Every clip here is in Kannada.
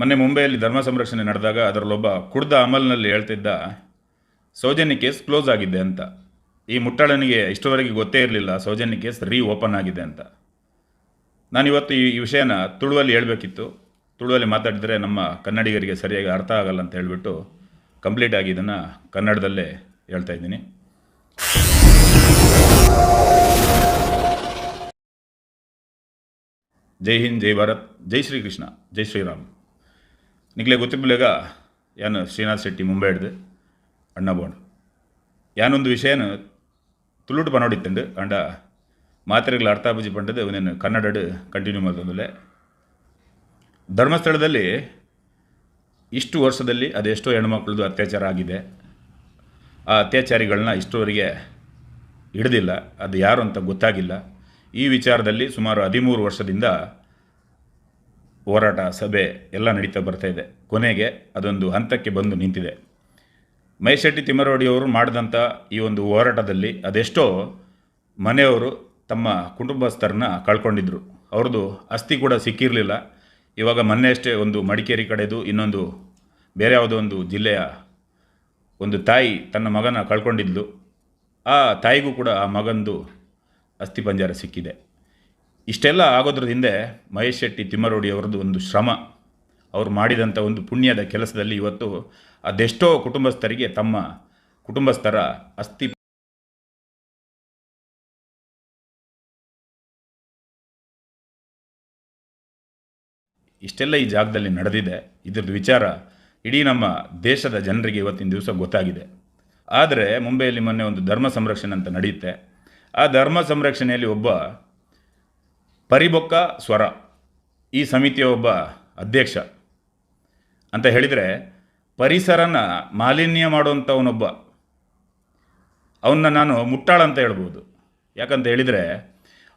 ಮೊನ್ನೆ ಮುಂಬೈಯಲ್ಲಿ ಧರ್ಮ ಸಂರಕ್ಷಣೆ ನಡೆದಾಗ ಅದರಲ್ಲೊಬ್ಬ ಕುಡ್ದ ಅಮಲ್ನಲ್ಲಿ ಹೇಳ್ತಿದ್ದ, ಸೌಜನ್ಯ ಕೇಸ್ ಕ್ಲೋಸ್ ಆಗಿದೆ ಅಂತ. ಈ ಮುಟ್ಟಾಳನಿಗೆ ಇಷ್ಟವರೆಗೆ ಗೊತ್ತೇ ಇರಲಿಲ್ಲ, ಸೌಜನ್ಯ ಕೇಸ್ ರೀ ಓಪನ್ ಆಗಿದೆ ಅಂತ. ನಾನಿವತ್ತು ಈ ವಿಷಯನ ತುಳುವಲ್ಲಿ ಹೇಳಬೇಕಿತ್ತು. ತುಳುವಲ್ಲಿ ಮಾತಾಡಿದರೆ ನಮ್ಮ ಕನ್ನಡಿಗರಿಗೆ ಸರಿಯಾಗಿ ಅರ್ಥ ಆಗಲ್ಲ ಅಂತ ಹೇಳಿಬಿಟ್ಟು ಕಂಪ್ಲೀಟ್ ಆಗಿ ಇದನ್ನು ಕನ್ನಡದಲ್ಲೇ ಹೇಳ್ತಾ ಇದ್ದೀನಿ. ಜೈ ಹಿಂದ್, ಜೈ ಭಾರತ್, ಜೈ ಶ್ರೀಕೃಷ್ಣ, ಜೈ ಶ್ರೀರಾಮ್. ನಿಕ್ಲೆ ಗೊತ್ತಿರ್ಬಿಲ್ಲಾಗ ಏನು ಶ್ರೀನಾಥ್ ಶೆಟ್ಟಿ ಮುಂಬೈ ಹಿಡ್ದು, ಅಣ್ಣ ಬೋಣ ಯಾನೊಂದು ವಿಷಯನ ತುಳುಟು ಪನೋಡಿತ್ತಂಡು ಅಂಡ ಮಾತ್ರೆಗಳ ಅರ್ಥ ಬುಜಿ ಪಂಡದು ಅವನೇನು ಕನ್ನಡ ಕಂಟಿನ್ಯೂ ಮಾಡಿದ್ಮೇಲೆ ಧರ್ಮಸ್ಥಳದಲ್ಲಿ ಇಷ್ಟು ವರ್ಷದಲ್ಲಿ ಅದೆಷ್ಟೋ ಹೆಣ್ಮಕ್ಳದ್ದು ಅತ್ಯಾಚಾರ ಆಗಿದೆ. ಆ ಅತ್ಯಾಚಾರಿಗಳನ್ನ ಇಷ್ಟುವರೆಗೆ ಹಿಡ್ದಿಲ್ಲ, ಅದು ಯಾರು ಅಂತ ಗೊತ್ತಾಗಿಲ್ಲ. ಈ ವಿಚಾರದಲ್ಲಿ ಸುಮಾರು ಹದಿಮೂರು ವರ್ಷದಿಂದ ಹೋರಾಟ ಸಭೆ ಎಲ್ಲ ನಡೀತಾ ಬರ್ತಾ ಇದೆ. ಕೊನೆಗೆ ಅದೊಂದು ಹಂತಕ್ಕೆ ಬಂದು ನಿಂತಿದೆ. ಮೈಶೆಟ್ಟಿ ತಿಮ್ಮರವಾಡಿಯವರು ಮಾಡಿದಂಥ ಈ ಒಂದು ಹೋರಾಟದಲ್ಲಿ ಅದೆಷ್ಟೋ ಮನೆಯವರು ತಮ್ಮ ಕುಟುಂಬಸ್ಥರನ್ನ ಕಳ್ಕೊಂಡಿದ್ರು. ಅವ್ರದ್ದು ಅಸ್ಥಿ ಕೂಡ ಸಿಕ್ಕಿರಲಿಲ್ಲ. ಇವಾಗ ಮೊನ್ನೆ ಅಷ್ಟೇ ಒಂದು ಮಡಿಕೇರಿ ಕಡೆದು ಇನ್ನೊಂದು ಬೇರೆ ಯಾವುದೋ ಒಂದು ಜಿಲ್ಲೆಯ ಒಂದು ತಾಯಿ ತನ್ನ ಮಗನ ಕಳ್ಕೊಂಡಿದ್ಲು. ಆ ತಾಯಿಗೂ ಕೂಡ ಆ ಮಗಂದು ಅಸ್ಥಿ ಪಂಜರ ಸಿಕ್ಕಿದೆ. ಇಷ್ಟೆಲ್ಲ ಆಗೋದ್ರ ಹಿಂದೆ ಮಹೇಶ್ ಶೆಟ್ಟಿ ತಿಮ್ಮರೋಡಿ ಅವರದ್ದು ಒಂದು ಶ್ರಮ. ಅವರು ಮಾಡಿದಂಥ ಒಂದು ಪುಣ್ಯದ ಕೆಲಸದಲ್ಲಿ ಇವತ್ತು ಅದೆಷ್ಟೋ ಕುಟುಂಬಸ್ಥರಿಗೆ ತಮ್ಮ ಕುಟುಂಬಸ್ಥರ ಅಸ್ಥಿ ಇಷ್ಟೆಲ್ಲ ಈ ಜಾಗದಲ್ಲಿ ನಡೆದಿದೆ. ಇದ್ರದ್ದು ವಿಚಾರ ಇಡೀ ನಮ್ಮ ದೇಶದ ಜನರಿಗೆ ಇವತ್ತಿನ ದಿವಸ ಗೊತ್ತಾಗಿದೆ. ಆದರೆ ಮುಂಬೈಯಲ್ಲಿ ಮೊನ್ನೆ ಒಂದು ಧರ್ಮ ಸಂರಕ್ಷಣೆ ಅಂತ ನಡೆಯುತ್ತೆ. ಆ ಧರ್ಮ ಸಂರಕ್ಷಣೆಯಲ್ಲಿ ಒಬ್ಬ ಪರಿಬೊಕ್ಕ ಸ್ವರ. ಈ ಸಮಿತಿಯ ಒಬ್ಬ ಅಧ್ಯಕ್ಷ ಅಂತ ಹೇಳಿದರೆ ಪರಿಸರನ ಮಾಲಿನ್ಯ ಮಾಡುವಂಥವನೊಬ್ಬ. ಅವನ್ನ ನಾನು ಮುಟ್ಟಾಳ ಅಂತ ಹೇಳ್ಬೋದು. ಯಾಕಂತ ಹೇಳಿದರೆ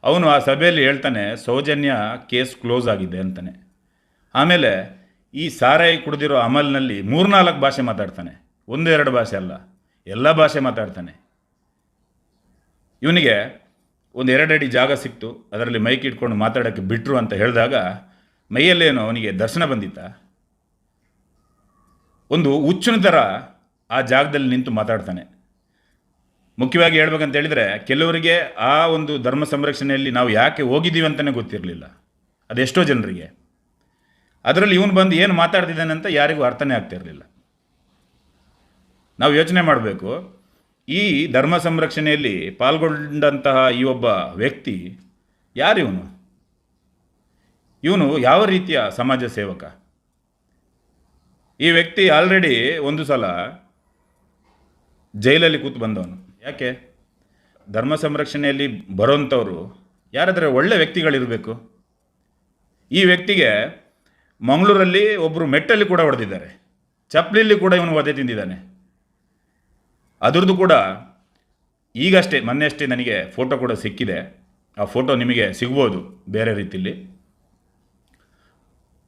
ಅವನು ಆ ಸಭೆಯಲ್ಲಿ ಹೇಳ್ತಾನೆ, ಸೌಜನ್ಯ ಕೇಸ್ ಕ್ಲೋಸ್ ಆಗಿದೆ ಅಂತಾನೆ. ಆಮೇಲೆ ಈ ಸಾರಾಯಿ ಕುಡಿದಿರೋ ಅಮಲ್ನಲ್ಲಿ ಮೂರ್ನಾಲ್ಕು ಭಾಷೆ ಮಾತಾಡ್ತಾನೆ. ಒಂದು ಎರಡು ಭಾಷೆ ಅಲ್ಲ, ಎಲ್ಲ ಭಾಷೆ ಮಾತಾಡ್ತಾನೆ. ಇವನಿಗೆ ಒಂದು ಎರಡಡಿ ಜಾಗ ಸಿಕ್ತು, ಅದರಲ್ಲಿ ಮೈಕ್ ಇಟ್ಕೊಂಡು ಮಾತಾಡೋಕ್ಕೆ ಬಿಟ್ಟರು ಅಂತ ಹೇಳಿದಾಗ ಮೈಯಲ್ಲೇನೋ ಅವನಿಗೆ ದರ್ಶನ ಬಂದಿತ್ತ. ಒಂದು ಹುಚ್ಚಿನ ಥರ ಆ ಜಾಗದಲ್ಲಿ ನಿಂತು ಮಾತಾಡ್ತಾನೆ. ಮುಖ್ಯವಾಗಿ ಹೇಳ್ಬೇಕಂತ ಹೇಳಿದರೆ ಕೆಲವರಿಗೆ ಆ ಒಂದು ಧರ್ಮ ಸಂರಕ್ಷಣೆಯಲ್ಲಿ ನಾವು ಯಾಕೆ ಹೋಗಿದ್ದೀವಿ ಅಂತಲೇ ಗೊತ್ತಿರಲಿಲ್ಲ. ಅದೆಷ್ಟೋ ಜನರಿಗೆ. ಅದರಲ್ಲಿ ಇವನು ಬಂದು ಏನು ಮಾತಾಡ್ತಿದ್ದಾನೆ ಅಂತ ಯಾರಿಗೂ ಅರ್ಥನೇ ಆಗ್ತಿರಲಿಲ್ಲ. ನಾವು ಯೋಚನೆ ಮಾಡಬೇಕು. ಈ ಧರ್ಮ ಸಂರಕ್ಷಣೆಯಲ್ಲಿ ಪಾಲ್ಗೊಂಡಂತಹ ಈ ಒಬ್ಬ ವ್ಯಕ್ತಿ ಯಾರು ಇವನು? ಯಾವ ರೀತಿಯ ಸಮಾಜ ಸೇವಕ? ಈ ವ್ಯಕ್ತಿ ಆಲ್ರೆಡಿ ಒಂದು ಸಲ ಜೈಲಲ್ಲಿ ಕೂತು ಬಂದವನು. ಯಾಕೆ? ಧರ್ಮ ಸಂರಕ್ಷಣೆಯಲ್ಲಿ ಬರೋಂಥವ್ರು ಯಾರಾದರೆ ಒಳ್ಳೆ ವ್ಯಕ್ತಿಗಳಿರಬೇಕು. ಈ ವ್ಯಕ್ತಿಗೆ ಮಂಗಳೂರಲ್ಲಿ ಒಬ್ಬರು ಮೆಟ್ಟಲ್ಲಿ ಕೂಡ ಹೊಡೆದಿದ್ದಾರೆ. ಚಪ್ಪಲಿಲಿ ಕೂಡ ಇವನು ಒದೆ ತಿಂದಿದ್ದಾನೆ. ಅದರದ್ದು ಕೂಡ ಈಗಷ್ಟೇ ಮೊನ್ನೆ ಅಷ್ಟೇ ನನಗೆ ಫೋಟೋ ಕೂಡ ಸಿಕ್ಕಿದೆ. ಆ ಫೋಟೋ ನಿಮಗೆ ಸಿಗ್ಬೋದು ಬೇರೆ ರೀತಿಯಲ್ಲಿ.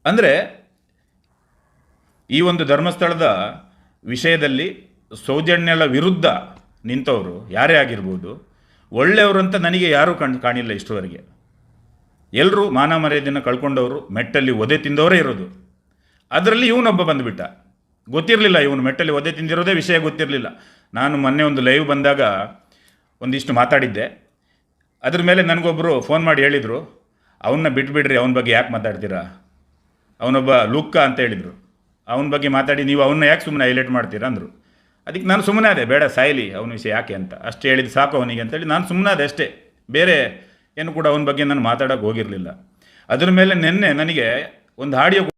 ಅಂದರೆ ಈ ಒಂದು ಧರ್ಮಸ್ಥಳದ ವಿಷಯದಲ್ಲಿ ಸೌಜನ್ಯಳ ವಿರುದ್ಧ ನಿಂತವರು ಯಾರೇ ಆಗಿರ್ಬೋದು ಒಳ್ಳೆಯವರು ಅಂತ ನನಗೆ ಯಾರೂ ಕಣ್, ಕಾಣಿಲ್ಲ ಇಷ್ಟವರೆಗೆ. ಎಲ್ಲರೂ ಮಾನ ಮರ್ಯಾದೆಯನ್ನು ಕಳ್ಕೊಂಡವರು, ಮೆಟ್ಟಲ್ಲಿ ಒದೆ ತಿಂದವರೇ ಇರೋದು. ಅದರಲ್ಲಿ ಇವನೊಬ್ಬ ಬಂದುಬಿಟ್ಟ. ಗೊತ್ತಿರಲಿಲ್ಲ, ಇವನು ಮೆಟ್ಟಲ್ಲಿ ಒದೆ ತಿಂದಿರೋದೇ ವಿಷಯ ಗೊತ್ತಿರಲಿಲ್ಲ. ನಾನು ಮೊನ್ನೆ ಒಂದು ಲೈವ್ ಬಂದಾಗ ಒಂದಿಷ್ಟು ಮಾತಾಡಿದ್ದೆ. ಅದ್ರ ಮೇಲೆ ನನಗೊಬ್ಬರು ಫೋನ್ ಮಾಡಿ ಹೇಳಿದರು, ಅವನ್ನ ಬಿಟ್ಬಿಡ್ರಿ, ಅವನ ಬಗ್ಗೆ ಯಾಕೆ ಮಾತಾಡ್ತೀರಾ? ಅವನೊಬ್ಬ ಲುಕ್ಕ ಅಂತ ಹೇಳಿದರು. ಅವನ ಬಗ್ಗೆ ಮಾತಾಡಿ, ನೀವು ಅವನ್ನ ಯಾಕೆ ಸುಮ್ಮನೆ ಹೈಲೈಟ್ ಮಾಡ್ತೀರಾ? ಅಂದರು. ಅದಕ್ಕೆ ನಾನು ಸುಮ್ಮನೆ ಅದೇ ಬೇಡ, ಸಾಯಲಿ, ಅವನ ವಿಷಯ ಯಾಕೆ ಅಂತ. ಅಷ್ಟು ಹೇಳಿದ ಸಾಕು ಅವನಿಗೆ ಅಂತೇಳಿ ನಾನು ಸುಮ್ಮನೆ ಅದೇ ಅಷ್ಟೇ. ಬೇರೆ ಏನು ಕೂಡ ಅವನ ಬಗ್ಗೆ ನಾನು ಮಾತಾಡೋಕೆ ಹೋಗಿರಲಿಲ್ಲ. ಅದ್ರ ಮೇಲೆ ನಿನ್ನೆ ನನಗೆ ಒಂದು ಆಡಿಯೋ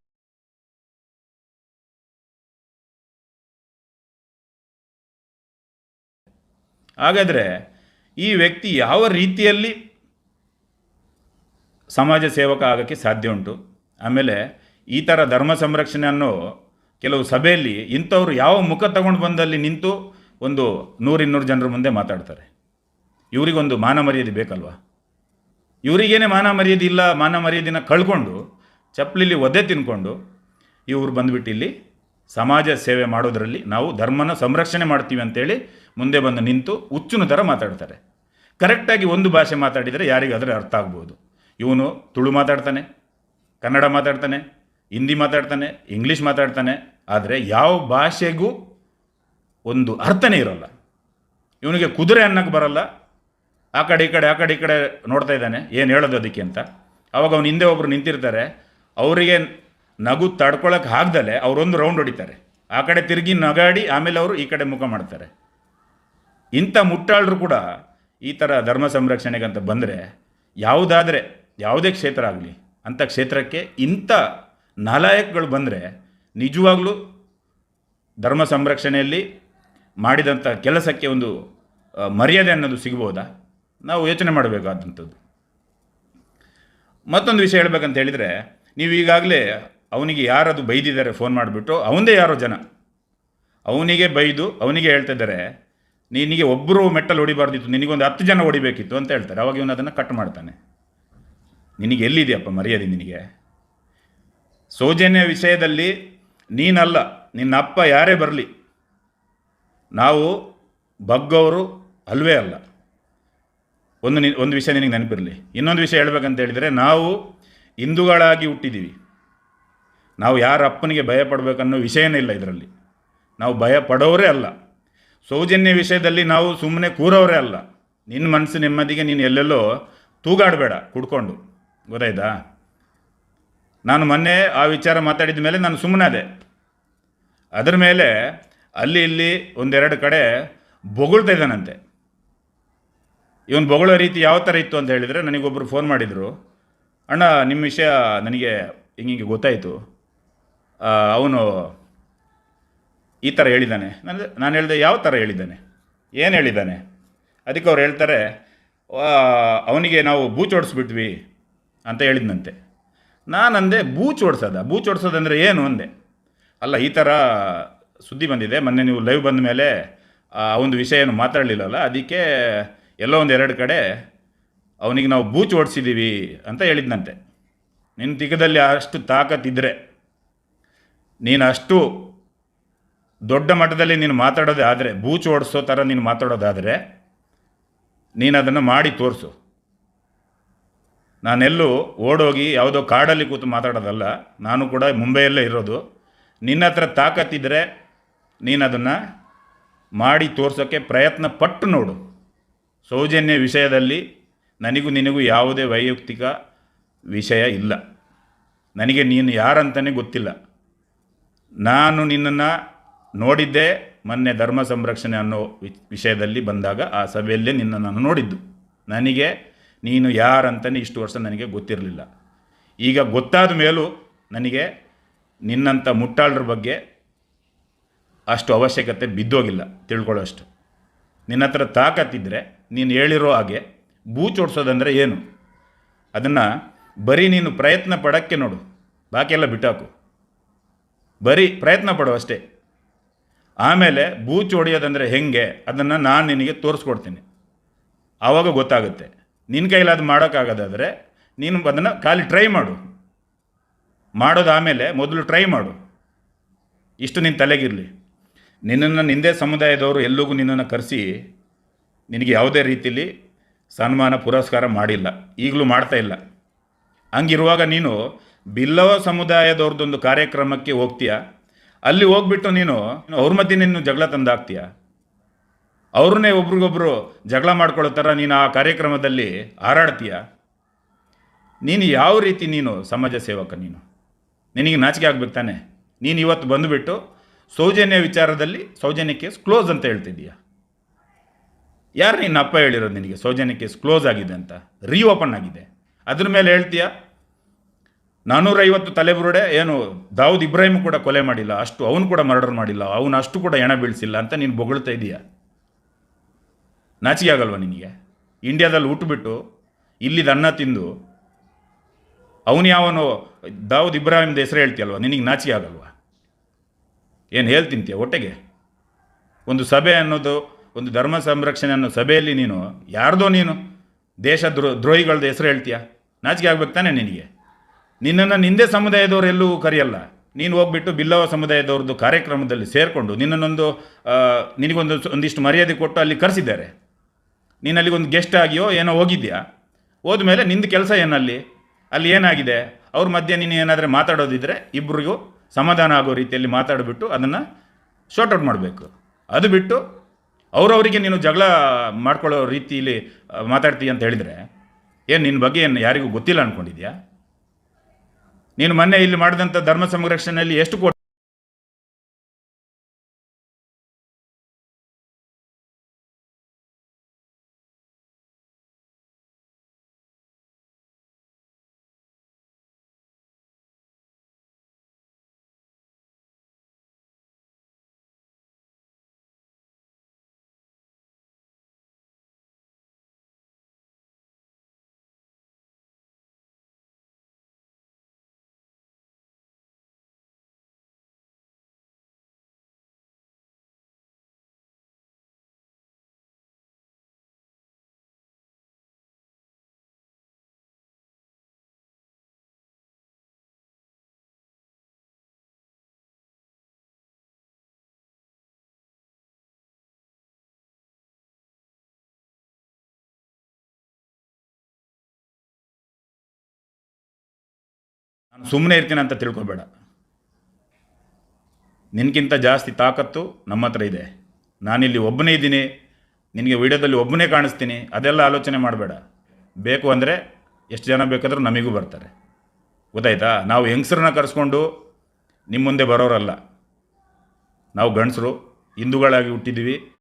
ಹಾಗಾದರೆ ಈ ವ್ಯಕ್ತಿ ಯಾವ ರೀತಿಯಲ್ಲಿ ಸಮಾಜ ಸೇವಕ ಆಗೋಕ್ಕೆ ಸಾಧ್ಯ ಉಂಟು? ಆಮೇಲೆ ಈ ಥರ ಧರ್ಮ ಸಂರಕ್ಷಣೆ ಅನ್ನೋ ಕೆಲವು ಸಭೆಯಲ್ಲಿ ಇಂಥವ್ರು ಯಾವ ಮುಖ ತಗೊಂಡು ಬಂದಲ್ಲಿ ನಿಂತು ಒಂದು ನೂರಿನ್ನೂರು ಜನರ ಮುಂದೆ ಮಾತಾಡ್ತಾರೆ? ಇವರಿಗೊಂದು ಮಾನ ಮರ್ಯಾದೆ ಬೇಕಲ್ವಾ? ಇವರಿಗೇನೆ ಮಾನ ಮರ್ಯಾದೆ ಇಲ್ಲ, ಮಾನ ಮರ್ಯಾದಿನ ಕಳ್ಕೊಂಡು ಚಪ್ಪಲಿಲಿ ಒದ್ದೆ ತಿನ್ಕೊಂಡು ಇವರು ಬಂದುಬಿಟ್ಟು ಇಲ್ಲಿ ಸಮಾಜ ಸೇವೆ ಮಾಡೋದರಲ್ಲಿ ನಾವು ಧರ್ಮನ ಸಂರಕ್ಷಣೆ ಮಾಡ್ತೀವಿ ಅಂತೇಳಿ ಮುಂದೆ ಬಂದು ನಿಂತು ಹುಚ್ಚುನ ಥರ ಮಾತಾಡ್ತಾರೆ. ಕರೆಕ್ಟಾಗಿ ಒಂದು ಭಾಷೆ ಮಾತಾಡಿದರೆ ಯಾರಿಗಾದರೂ ಅರ್ಥ ಆಗ್ಬೋದು. ಇವನು ತುಳು ಮಾತಾಡ್ತಾನೆ, ಕನ್ನಡ ಮಾತಾಡ್ತಾನೆ, ಹಿಂದಿ ಮಾತಾಡ್ತಾನೆ ಇಂಗ್ಲೀಷ್ ಮಾತಾಡ್ತಾನೆ, ಆದರೆ ಯಾವ ಭಾಷೆಗೂ ಒಂದು ಅರ್ಥನೇ ಇರೋಲ್ಲ. ಇವನಿಗೆ ಕುದುರೆ ಅನ್ನಕ್ಕೆ ಬರಲ್ಲ. ಆ ಕಡೆ ಈ ಕಡೆ, ಆ ಕಡೆ ಈ ಕಡೆ ನೋಡ್ತಾ ಇದ್ದಾನೆ, ಏನು ಹೇಳೋದು ಅದಕ್ಕೆ ಅಂತ. ಅವಾಗ ಅವನು ಹಿಂದೆ ಒಬ್ಬರು ನಿಂತಿರ್ತಾರೆ. ಅವರಿಗೆ ನಗು ತಡ್ಕೊಳಕ್ಕೆ ಆಗ್ದಲೆ ಅವರೊಂದು ರೌಂಡ್ ಹೊಡಿತಾರೆ. ಆ ಕಡೆ ತಿರುಗಿ ನಗಾಡಿ ಆಮೇಲೆ ಅವರು ಈ ಕಡೆ ಮುಖ ಮಾಡ್ತಾರೆ. ಇಂಥ ಮುಟ್ಟಾಳರು ಕೂಡ ಈ ಥರ ಧರ್ಮ ಸಂರಕ್ಷಣೆಗೆ ಅಂತ ಬಂದರೆ ಯಾವುದಾದರೆ, ಯಾವುದೇ ಕ್ಷೇತ್ರ ಆಗಲಿ, ಅಂಥ ಕ್ಷೇತ್ರಕ್ಕೆ ಇಂಥ ನಾಲಾಯಕಗಳು ಬಂದರೆ ನಿಜವಾಗ್ಲೂ ಧರ್ಮ ಸಂರಕ್ಷಣೆಯಲ್ಲಿ ಮಾಡಿದಂಥ ಕೆಲಸಕ್ಕೆ ಒಂದು ಮರ್ಯಾದೆ ಅನ್ನೋದು ಸಿಗ್ಬೋದಾ? ನಾವು ಯೋಚನೆ ಮಾಡಬೇಕಾದಂಥದ್ದು. ಮತ್ತೊಂದು ವಿಷಯ ಹೇಳ್ಬೇಕಂತ ಹೇಳಿದರೆ, ನೀವು ಈಗಾಗಲೇ ಅವನಿಗೆ ಯಾರದು ಬೈದಿದ್ದಾರೆ, ಫೋನ್ ಮಾಡಿಬಿಟ್ಟು ಅವನದೇ ಯಾರೋ ಜನ. ಅವನಿಗೆ ಬೈದು, ಅವನಿಗೆ ಹೇಳ್ತಾ ಇದ್ದಾರೆ ನಿನಗೆ ಒಬ್ಬರು ಮೆಟ್ಟಲು ಹೊಡಿಬಾರ್ದಿತ್ತು, ನಿನಗೊಂದು ಹತ್ತು ಜನ ಹೊಡಿಬೇಕಿತ್ತು ಅಂತ ಹೇಳ್ತಾರೆ. ಅವಾಗ ಇವನು ಅದನ್ನು ಕಟ್ ಮಾಡ್ತಾನೆ. ನಿನಗೆ ಎಲ್ಲಿದೆಯಪ್ಪ ಮರ್ಯಾದೆ ನಿನಗೆ? ಸೌಜನ್ಯ ವಿಷಯದಲ್ಲಿ ನೀನಲ್ಲ, ನಿನ್ನ ಅಪ್ಪ ಯಾರೇ ಬರಲಿ, ನಾವು ಬಗ್ಗವರು ಅಲ್ವೇ ಅಲ್ಲ. ಒಂದು ನಿ, ಒಂದು ವಿಷಯ ನಿನಗೆ ನೆನಪಿರಲಿ. ಇನ್ನೊಂದು ವಿಷಯ ಹೇಳ್ಬೇಕಂತ ಹೇಳಿದರೆ, ನಾವು ಹಿಂದೂಗಳಾಗಿ ಹುಟ್ಟಿದ್ದೀವಿ ನಾವು ಯಾರ ಅಪ್ಪನಿಗೆ ಭಯ ಪಡಬೇಕನ್ನೋ ವಿಷಯನೇ ಇಲ್ಲ ಇದರಲ್ಲಿ. ನಾವು ಭಯ ಪಡೋರೇ ಅಲ್ಲ. ಸೌಜನ್ಯ ವಿಷಯದಲ್ಲಿ ನಾವು ಸುಮ್ಮನೆ ಕೂರೋರೇ ಅಲ್ಲ. ನಿನ್ನ ಮನಸ್ಸು ನೆಮ್ಮದಿಗೆ ನೀನು ಎಲ್ಲೆಲ್ಲೋ ತೂಗಾಡಬೇಡ, ಕುಡ್ಕೊಂಡು. ಗೊತ್ತಾಯ್ತಾ? ನಾನು ಮೊನ್ನೆ ಆ ವಿಚಾರ ಮಾತಾಡಿದ ಮೇಲೆ ನಾನು ಸುಮ್ಮನಾದೆ ಅದರ ಮೇಲೆ ಅಲ್ಲಿ ಇಲ್ಲಿ ಒಂದೆರಡು ಕಡೆ ಬೊಗಳ್ತಾ ಇದ್ದಾನಂತೆ. ಇವನು ಬೊಗಳೋ ರೀತಿ ಯಾವ ಥರ ಇತ್ತು ಅಂತ ಹೇಳಿದರೆ ನನಗೊಬ್ಬರು ಫೋನ್ ಮಾಡಿದರು. ಅಣ್ಣ ನಿಮ್ಮ ವಿಷಯ ನನಗೆ ಹಿಂಗೆ ಗೊತ್ತಾಯಿತು. ಅವನು ಈ ಥರ ಹೇಳಿದ್ದಾನೆ. ನಾನು ನಾನು ಹೇಳಿದೆ ಯಾವ ಥರ ಹೇಳಿದ್ದಾನೆ? ಏನು ಹೇಳಿದ್ದಾನೆ? ಅದಕ್ಕೆ ಅವ್ರು ಹೇಳ್ತಾರೆ "ಆ, ಅವನಿಗೆ ನಾವು ಬೂಚ್ ಓಡಿಸ್ಬಿಟ್ವಿ ಅಂತ ಹೇಳಿದ್ನಂತೆ. ನಾನು ಅಂದೆ ಬೂಚ್ ಓಡಿಸೋದ ಬೂಚ್ ಓಡಿಸೋದಂದರೆ ಏನು? ಅಂದೆ. ಅಲ್ಲ ಈ ಥರ ಸುದ್ದಿ ಬಂದಿದೆ. ಮೊನ್ನೆ ನೀವು ಲೈವ್ ಬಂದ ಮೇಲೆ ಆ ಒಂದು ವಿಷಯ ಏನು ಮಾತಾಡಲಿಲ್ಲಲ್ಲ? ಅದಕ್ಕೆ ಎಲ್ಲೋ ಒಂದು ಎರಡು ಕಡೆ ಅವನಿಗೆ ನಾವು ಬೂಚ್ ಓಡಿಸಿದ್ದೀವಿ ಅಂತ ಹೇಳಿದ್ನಂತೆ. ನಿನ್ನ ತಿಕ್ಕದಲ್ಲಿ ಅಷ್ಟು ತಾಕತ್ತಿದ್ದರೆ ನೀನು ಅಷ್ಟು ದೊಡ್ಡ ಮಟ್ಟದಲ್ಲಿ ನೀನು ಮಾತಾಡೋದೇ ಆದರೆ, ಬೂಚು ಓಡಿಸೋ ಥರ ನೀನು ಮಾತಾಡೋದಾದರೆ, ನೀನು ಅದನ್ನು ಮಾಡಿ ತೋರಿಸು. ನಾನೆಲ್ಲೂ ಓಡೋಗಿ ಯಾವುದೋ ಕಾಡಲ್ಲಿ ಕೂತು ಮಾತಾಡೋದಲ್ಲ, ನಾನು ಕೂಡ ಮುಂಬೈಯಲ್ಲೇ ಇರೋದು. ನಿನ್ನ ಹತ್ರ ತಾಕತ್ತಿದ್ದರೆ ನೀನು ಅದನ್ನು ಮಾಡಿ ತೋರಿಸೋಕ್ಕೆ ಪ್ರಯತ್ನ ಪಟ್ಟು ನೋಡು. ಸೌಜನ್ಯ ವಿಷಯದಲ್ಲಿ ನನಗೂ ನಿನಗೂ ಯಾವುದೇ ವೈಯಕ್ತಿಕ ವಿಷಯ ಇಲ್ಲ. ನನಗೆ ನೀನು ಯಾರಂತಲೇ ಗೊತ್ತಿಲ್ಲ. ನಾನು ನಿನ್ನನ್ನು ನೋಡಿದ್ದೆ ಮೊನ್ನೆ ಧರ್ಮ ಸಂರಕ್ಷಣೆ ಅನ್ನೋ ವಿಷಯದಲ್ಲಿ ಬಂದಾಗ ಆ ಸಭೆಯಲ್ಲೇ ನಿನ್ನ ನಾನು ನೋಡಿದ್ದು. ನನಗೆ, ನೀನು ಯಾರಂತಲೇ ಇಷ್ಟು ವರ್ಷ ನನಗೆ ಗೊತ್ತಿರಲಿಲ್ಲ. ಈಗ ಗೊತ್ತಾದ ಮೇಲೂ ನನಗೆ ನಿನ್ನಂಥ ಮುಟ್ಟಾಳರ ಬಗ್ಗೆ ಅಷ್ಟು ಅವಶ್ಯಕತೆ ಬಿದ್ದೋಗಿಲ್ಲ, ತಿಳ್ಕೊಳ್ಳೋಷ್ಟು. ನಿನ್ನ ಹತ್ರ ತಾಕತ್ತಿದ್ದರೆ ನೀನು ಹೇಳಿರೋ ಹಾಗೆ ಭೂ ಓಡಿಸೋದಂದರೆ ಏನು? ಅದನ್ನು ಬರೀ ನೀನು ಪ್ರಯತ್ನ ಪಡೋಕ್ಕೆ ನೋಡು. ಬಾಕಿ ಎಲ್ಲ ಬಿಟ್ಟಾಕು. ಬರೀ ಪ್ರಯತ್ನ ಪಡು ಅಷ್ಟೇ. ಆಮೇಲೆ ಬೂಚು ಹೊಡೆಯೋದಂದರೆ ಹೆಂಗೆ? ಅದನ್ನು ನಾನು ನಿನಗೆ ತೋರಿಸ್ಕೊಡ್ತೀನಿ. ಆವಾಗ ಗೊತ್ತಾಗುತ್ತೆ. ನಿನ್ನ ಕೈಲಿ ಅದು ಮಾಡೋಕ್ಕಾಗೋದಾದರೆ ನೀನು ಅದನ್ನು ಖಾಲಿ ಟ್ರೈ ಮಾಡು. ಮಾಡೋದಾಮೇಲೆ ಮೊದಲು ಟ್ರೈ ಮಾಡು. ಇಷ್ಟು ನಿನ್ನ ತಲೆಗಿರಲಿ. ನಿನ್ನನ್ನು ನಿಂದೇ ಸಮುದಾಯದವರು ಎಲ್ಲಿಗೂ ನಿನ್ನನ್ನು ಕರೆಸಿ ನಿನಗೆ ಯಾವುದೇ ರೀತಿಯಲ್ಲಿ ಸನ್ಮಾನ, ಪುರಸ್ಕಾರ ಮಾಡಿಲ್ಲ. ಈಗಲೂ ಮಾಡ್ತಾ ಇಲ್ಲ. ಹಂಗಿರುವಾಗ ನೀನು ಬಿಲ್ಲವ ಸಮುದಾಯದವ್ರದ್ದೊಂದು ಕಾರ್ಯಕ್ರಮಕ್ಕೆ ಹೋಗ್ತೀಯ? ಅಲ್ಲಿ ಹೋಗ್ಬಿಟ್ಟು ನೀನು ಅವ್ರ ಮಧ್ಯೆ ನೀನು ಜಗಳ ತಂದಾಕ್ತೀಯ ಅವ್ರನ್ನೇ ಒಬ್ರಿಗೊಬ್ರು ಜಗಳ ಮಾಡ್ಕೊಳ್ಳೋ ಥರ ನೀನು ಆ ಕಾರ್ಯಕ್ರಮದಲ್ಲಿ ಹಾರಾಡ್ತೀಯ? ನೀನು ಯಾವ ರೀತಿ ನೀನು ಸಮಾಜ ಸೇವಕ ನೀನು? ನಿನಗೆ ನಾಚಿಕೆ ಆಗ್ಬೇಕು ತಾನೆ? ನೀನು ಇವತ್ತು ಬಂದುಬಿಟ್ಟು ಸೌಜನ್ಯ ವಿಚಾರದಲ್ಲಿ ಸೌಜನ್ಯ ಕೇಸ್ ಕ್ಲೋಸ್ ಅಂತ ಹೇಳ್ತಿದ್ದೀಯ. ಯಾರು ನಿನ್ನ ಅಪ್ಪ ಹೇಳಿರೋದು ನಿನಗೆ? ಸೌಜನ್ಯ ಕೇಸ್ ಕ್ಲೋಸ್ ಆಗಿದೆ ಅಂತ? ರೀಓಪನ್ ಆಗಿದೆ. ಅದ್ರ ಮೇಲೆ ಹೇಳ್ತೀಯ? ನಾನ್ನೂರೈವತ್ತು ತಲೆಬುರುಡೆ, ಏನು, ದಾವೂದ್ ಇಬ್ರಾಹಿಮ್ ಕೂಡ ಕೊಲೆ ಮಾಡಿಲ್ಲ, ಅಷ್ಟು ಅವನು ಕೂಡ ಮರ್ಡರ್ ಮಾಡಿಲ್ಲ, ಅವನು ಅಷ್ಟು ಕೂಡ ಎಣ ಬೀಳಿಸಿಲ್ಲ ಅಂತ ನೀನು ಬೊಗಳ್ತಾ ಇದೀಯ? ನಾಚಿಕೆ ಆಗಲ್ವ ನಿನಗೆ? ಇಂಡಿಯಾದಲ್ಲಿ ಹುಟ್ಟುಬಿಟ್ಟು ಇಲ್ಲಿದ ಅನ್ನ ತಿಂದು, ಅವನು ಯಾವನು, ದಾವೂದ್ ಇಬ್ರಾಹಿಮ್ದ ಹೆಸರು ಹೇಳ್ತೀಯಲ್ವ? ನಿನಗೆ ನಾಚಿಕೆ ಆಗಲ್ವ? ಏನು ಹೇಳ್ತಿಂತೀಯ ಒಟ್ಟಿಗೆ? ಒಂದು ಸಭೆ ಅನ್ನೋದು, ಒಂದು ಧರ್ಮ ಸಂರಕ್ಷಣೆ ಅನ್ನೋ ಸಭೆಯಲ್ಲಿ ನೀನು ಯಾರ್ದೋ ನೀನು ದೇಶ ದ್ರೋ ದ್ರೋಹಿಗಳದ್ದು ಹೆಸರು ಹೇಳ್ತೀಯ? ನಾಚಿಕೆ ಆಗ್ಬೇಕು ತಾನೆ ನಿನಗೆ? ನಿನ್ನನ್ನು ನಿಂದೇ ಸಮುದಾಯದವರು ಎಲ್ಲೂ ಕರೆಯಲ್ಲ. ನೀನು ಹೋಗ್ಬಿಟ್ಟು ಬಿಲ್ಲವ ಸಮುದಾಯದವ್ರದ್ದು ಕಾರ್ಯಕ್ರಮದಲ್ಲಿ ಸೇರಿಕೊಂಡು ನಿನ್ನನ್ನೊಂದು ನಿನಗೊಂದು ಒಂದಿಷ್ಟು ಮರ್ಯಾದೆ ಕೊಟ್ಟು ಅಲ್ಲಿ ಕರೆಸಿದ್ದಾರೆ. ನೀನು ಅಲ್ಲಿಗೊಂದು ಗೆಸ್ಟ್ ಆಗಿಯೋ ಏನೋ ಹೋಗಿದ್ಯಾ? ಹೋದ್ಮೇಲೆ ನಿಂದು ಕೆಲಸ ಏನಲ್ಲಿ? ಅಲ್ಲಿ ಏನಾಗಿದೆ? ಅವ್ರ ಮಧ್ಯೆ ನೀನು ಏನಾದರೂ ಮಾತಾಡೋದಿದ್ರೆ ಇಬ್ಬರಿಗೂ ಸಮಾಧಾನ ಆಗೋ ರೀತಿಯಲ್ಲಿ ಮಾತಾಡಿಬಿಟ್ಟು ಅದನ್ನು ಶಾರ್ಟ್ ಔಟ್ ಮಾಡಬೇಕು. ಅದು ಬಿಟ್ಟು ಅವರವರಿಗೆ ನೀನು ಜಗಳ ಮಾಡ್ಕೊಳ್ಳೋ ರೀತಿಯಲ್ಲಿ ಮಾತಾಡ್ತೀಯ ಅಂತ ಹೇಳಿದರೆ ಏನು ನಿನ್ನ ಬಗ್ಗೆ ಏನು ಯಾರಿಗೂ ಗೊತ್ತಿಲ್ಲ ಅಂದ್ಕೊಂಡಿದ್ಯಾ ನೀನು ಮೊನ್ನೆ ಇಲ್ಲಿ ಮಾಡಿದಂಥ ಧರ್ಮ ಸಂರಕ್ಷಣೆಯಲ್ಲಿ ಎಷ್ಟು ಕೋಟಿ ಸುಮ್ಮನೆ ಇರ್ತೀನಿ ಅಂತ ತಿಳ್ಕೊಬೇಡ. ನಿನಗಿಂತ ಜಾಸ್ತಿ ತಾಕತ್ತು ನಮ್ಮ ಹತ್ರ ಇದೆ. ನಾನಿಲ್ಲಿ ಒಬ್ಬನೇ ಇದ್ದೀನಿ, ನಿನಗೆ ವಿಡಿಯೋದಲ್ಲಿ ಒಬ್ಬನೇ ಕಾಣಿಸ್ತೀನಿ, ಅದೆಲ್ಲ ಆಲೋಚನೆ ಮಾಡಬೇಡ. ಬೇಕು ಅಂದರೆ ಎಷ್ಟು ಜನ ಬೇಕಾದರೂ ನಮಗೂ ಬರ್ತಾರೆ. ಗೊತ್ತಾಯ್ತಾ? ನಾವು ಹೆಂಗಸ್ರನ್ನ ಕರೆಸ್ಕೊಂಡು ನಿಮ್ಮ ಮುಂದೆ ಬರೋರಲ್ಲ. ನಾವು ಗಂಡಸರು, ಹಿಂದೂಗಳಾಗಿ ಹುಟ್ಟಿದ್ದೀವಿ